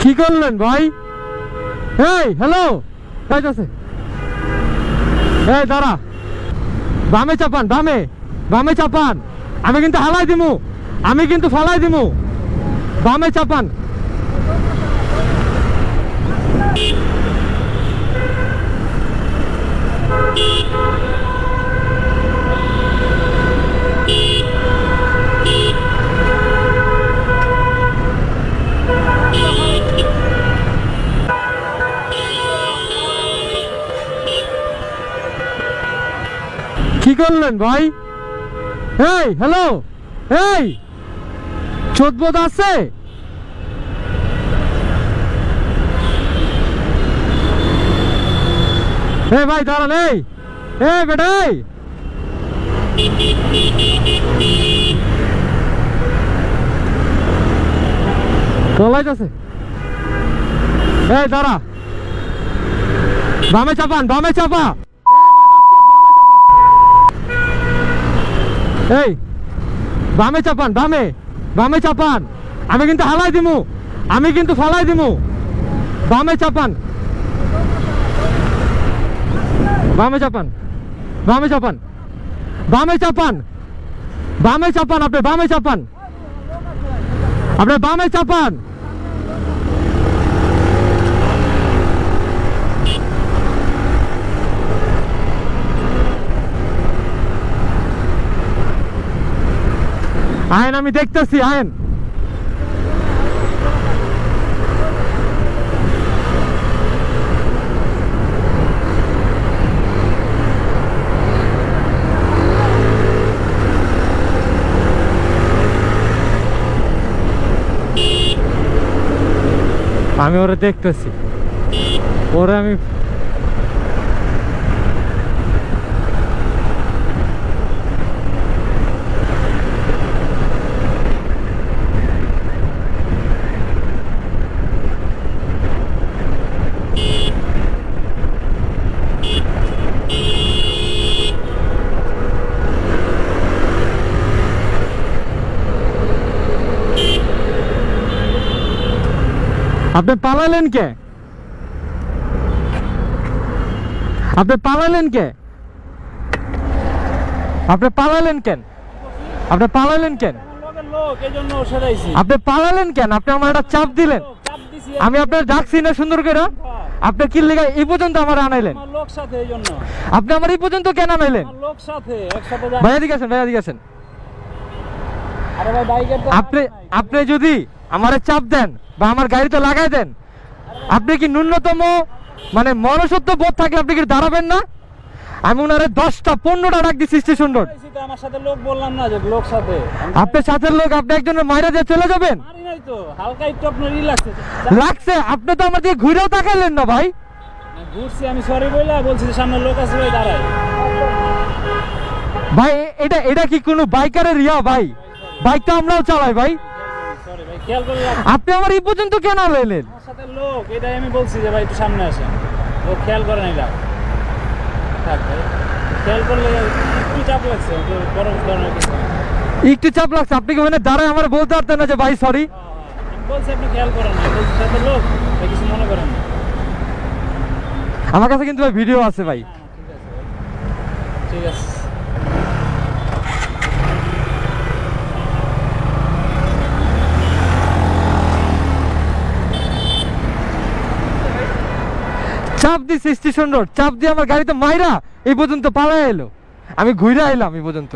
কি করলেন ভাই? এই হ্যালো আছে। এই, দাঁড়া। বামে চাপান, বামে। বামে চাপান। আমি কিন্তু হালাই দিমু। আমি কিন্তু ফালাই দিমু। বামে চাপান। কি করলেন ভাই? এই হ্যালো এই, চোদ্দ আছে এই ভাই, দাঁড়ান, এই এই বেটা, এই। চলাইতেছে এই, দাঁড়া। বামে চাপান বামে চাপা এই মাথার চোপ, বামে চাপা এই, বামে চাপান, বামে বামে চাপান। আমি কিন্তু হালাই দিমু, আমি কিন্তু ফালাই দিমু। বামে চাপান। বামে চাপান বামে চাপান বামে চাপান বামে চাপান আপনি, বামে চাপান। আপনি বামে চাপান। আয়েন আমি দেখতেছি আয়েন আমি ওরা দেখতেছি। ওরা আমি আপনি পালালেন কে? আপনি পালালেন কে? আপনি পালালেন কেন? আপনি পালালেন কেন? আপনি পালালেন কেন? আপনি আমার একটা চাপ দিলেন। আমি আপনার ডাকছি না সুন্দর করে। আপনি কি লেগে এই পর্যন্ত আমার আনাইলেন? আপনি আমার এই পর্যন্ত কেন আনাইলেন? লোক সাথে একসাথে ভাইয়া দিকে আছেন ভাইয়া দিকে আছেন আরে ভাই বাইকের তো আপনি আপনি যদি আমার চাপ দেন বা আমার গাড়িতে লাগাই দেন আপনি কি ন্যূনতম মানে মনসত্ব বোধ থাকলে আপনি কি দাঁড়াবেন না? আমি ওনারে দশটা পনেরোটা ডাক দিচ্ছি স্টেশন রোড। আমার সাথে লোক বললাম না যে লোক সাথে। আপনার সাথের লোক আপনি একজনের মাইরা দিয়ে চলে যাবেন? তো লাগছে। আপনি তো আমার দিকে ঘুরেও তাকাইলেন না ভাই। ঘুরছি আমি সরি বইলা বলছি সামনে লোক আছে ভাই দাঁড়ায়। ভাই এটা এটা কি কোনো বাইকারের ইয়া ভাই? বাইক তো আমরাও চালাই ভাই। সরি খেয়াল করে আপনি আমার এই পর্যন্ত কেন সাথে লোক এটাই আমি বলছি যে ভাই একটু সামনে আসেন। ও খেয়াল করে নাই রাখ। ভাই খেয়াল করলে একটু চাপ লাগছে তো বড় ধরনের কিছু একটু চাপ লাগছে আপনি কি ওখানে দাঁড়ায় আমার বলতে পারতেন না যে ভাই সরি হ্যাঁ, হ্যাঁ। বলছি আপনি খেয়াল করেন না বলছি সাথে লোক কিছু মনে করেন না। আমার কাছে কিন্তু ভাই ভিডিও আছে ভাই। হ্যাঁ, ঠিক আছে ঠিক আছে। চাপ দিচ্ছে স্টেশন রোড, চাপ দিয়ে আমার গাড়িতে মাইরা এই পর্যন্ত পালা এলো। আমি ঘুরে এলাম এই পর্যন্ত।